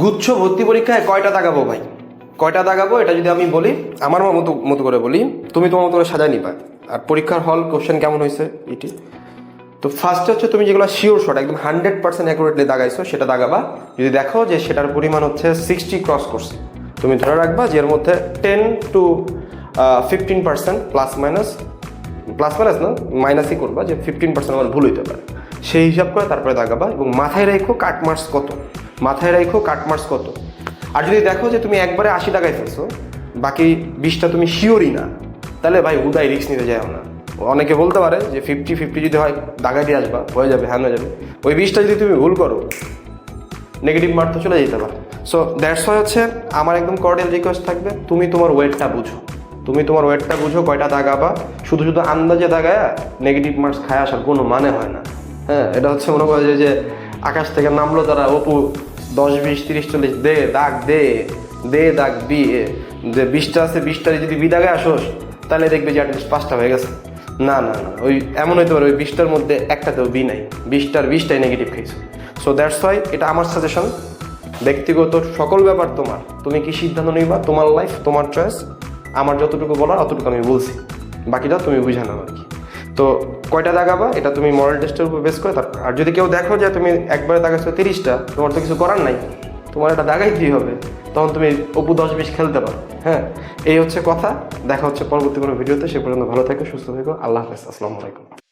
গুচ্ছ ভর্তি পরীক্ষায় কয়টা দাগাবো ভাই? কয়টা দাগাবো? এটা যদি আমি বলি, আমার মতো মতো করে বলি, তুমি তোমার মতো করে সাজাই নিবা। আর পরীক্ষার হল কোশ্চেন কেমন হয়েছে? এটি। তো ফার্স্টে হচ্ছে তুমি যেগুলো শিওর শট একদম হান্ড্রেড পার্সেন্ট অ্যাকুরেটলি দাগাইছো, সেটা দাগাবা। যদি দেখো যে সেটার পরিমাণ হচ্ছে সিক্সটি ক্রস করছে। তুমি ধরে রাখবা যে এর মধ্যে ten to fifteen percent plus minus plus minus না মাইনাসই করবা যে ফিফটিন পার্সেন্ট আমার ভুল হইতে পারে। সেই হিসাব করে তারপরে দাগাবা এবং মাথায় রাখো কাট মার্কস কত। মাথায় রাখো কাট মার্কস কত। আর যদি দেখো যে তুমি একবারে আশি টাকায় ফেলছো, বাকি বিশটা তুমি শিওরই না, তাহলে ভাই উদায় রিস্ক নিতে যাও না। অনেকে বলতে পারে যে ফিফটি ফিফটি যদি হয় দাগাই দিয়ে আসবা, হয়ে যাবে হ্যান হয়ে যাবে। ওই বিশটা যদি তুমি ভুল করো নেগেটিভ মার্ক তো চলে যেতে পারে। সো দ্যাটস ওয়াই হচ্ছে আমার একদম কর্ডিয়াল রিকোয়েস্ট থাকবে, তুমি তোমার ওয়েটটা বুঝো। তুমি তোমার ওয়েটটা বুঝো, কয়টা দাগাবা। শুধু শুধু আন্দাজে দাগায়া নেগেটিভ মার্কস খায় আসার কোনো মানে হয় না। হ্যাঁ এটা হচ্ছে মনে করো যে যে আকাশ থেকে নামলো তারা অপু দশ, বিশ, তিরিশ, চল্লিশ, দে, দাগ, দে দে, দাগ এ। যে বিশটা আছে বিশটা যদি বি দাগে আসোস, তাহলে দেখবে যে অ্যাটলিস্ট পাঁচটা হয়ে গেছে। না না না, ওই এমন হইতে পারে, ওই বিশটার মধ্যে একটাতেও বি নাই। বিশটার বিশটাই নেগেটিভ খেয়েছো সো দ্যাটস ওয়াই এটা আমার সাজেশন ব্যক্তিগত সকল ব্যাপার তোমার। তুমি কি সিদ্ধান্ত নিবা? তোমার লাইফ তোমার চয়েস আমার যতটুকু বলার, অতটুকু আমি বলছি। বাকিটা তুমি বুঝে নাও আর কি। তো কয়টা দাগাবা? এটা তুমি মরাল টেস্টের উপর বেস করে তারপর আর যদি কেউ দেখো যে তুমি একবারে দাগাচ্ছো তিরিশটা, তোমার তো কিছু করার নাই। তোমার এটা দাগাইতেই হবে। তখন তুমি অপু দশ বিশ খেলতে পারো। হ্যাঁ? এই হচ্ছে কথা। দেখা হচ্ছে পরবর্তী কোনো ভিডিওতে। সে পর্যন্ত ভালো থেকো, সুস্থ থেকো। আল্লাহ হাফেজ। আসসালামু আলাইকুম।